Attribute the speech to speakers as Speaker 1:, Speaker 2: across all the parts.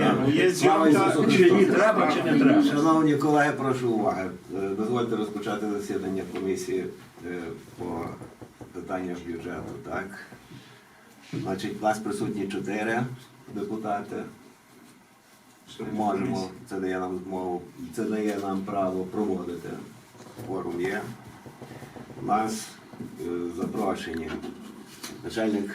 Speaker 1: ну, Є
Speaker 2: Слава
Speaker 1: зйомка,
Speaker 2: Ісусу
Speaker 1: чи
Speaker 2: Христу.
Speaker 1: її треба, чи не треба.
Speaker 2: Шановні колеги, прошу уваги. Е, Дозвольте розпочати засідання комісії е, по питаннях бюджету. Так? Значить, нас присутні чотири депутати. Можемо, це дає нам змогу, це дає нам право проводити. Форум є. У нас е, запрошені начальник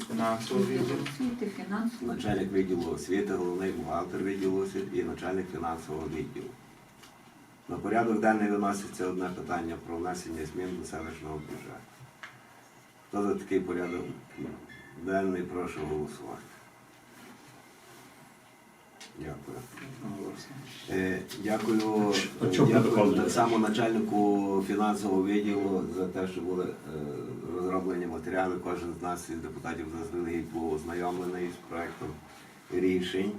Speaker 1: Фінансовий відділ.
Speaker 3: Освіти, фінансово.
Speaker 2: начальник відділу освіти, головний бухгалтер відділу освіти і начальник фінансового відділу. На порядок денний виноситься одне питання про внесення змін до селищного бюджету. Хто за такий порядок денний, прошу голосувати. Дякую. Е, Дякую, дякую так само начальнику фінансового відділу за те, що були е, розроблені матеріали. Кожен з нас із депутатів заздалегідь був ознайомлений з проектом рішень.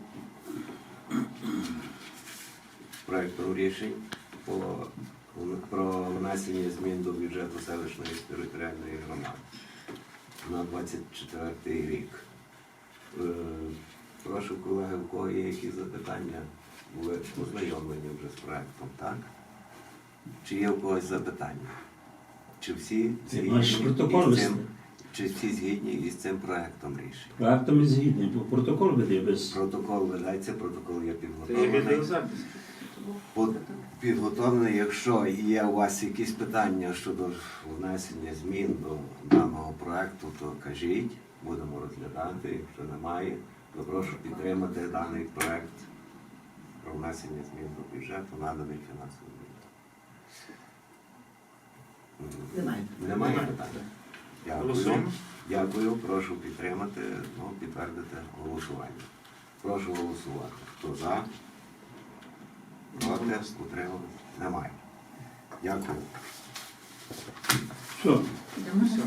Speaker 2: Проектом рішень по, про внесення змін до бюджету селищної територіальної громади на 24 рік. Прошу колеги, у кого є якісь запитання? Ви ознайомлені вже з проектом, так? Чи є у когось запитання? Чи всі
Speaker 4: Це
Speaker 2: згідні
Speaker 4: протокол
Speaker 2: із цим, чи всі згідні із цим проектом рішень?
Speaker 4: Проектом і згідний, бо протокол веде без.
Speaker 2: Протокол ведеться, протокол є підготовлений.
Speaker 1: відеозапис.
Speaker 2: Підготовлений, якщо є у вас якісь питання щодо внесення змін до даного проекту, то кажіть, будемо розглядати. Якщо немає, прошу підтримати даний проект про внесення змін до бюджету, наданий фінансовий відділ.
Speaker 3: Немає.
Speaker 2: Немає
Speaker 1: Немає.
Speaker 2: питань. Дякую.
Speaker 1: Голосуємо.
Speaker 2: Дякую. Прошу підтримати, ну, підтвердити голосування. Прошу голосувати. Хто за? Проти? Утримались? Немає. Дякую.
Speaker 4: Що?
Speaker 3: Йдемо на сесію.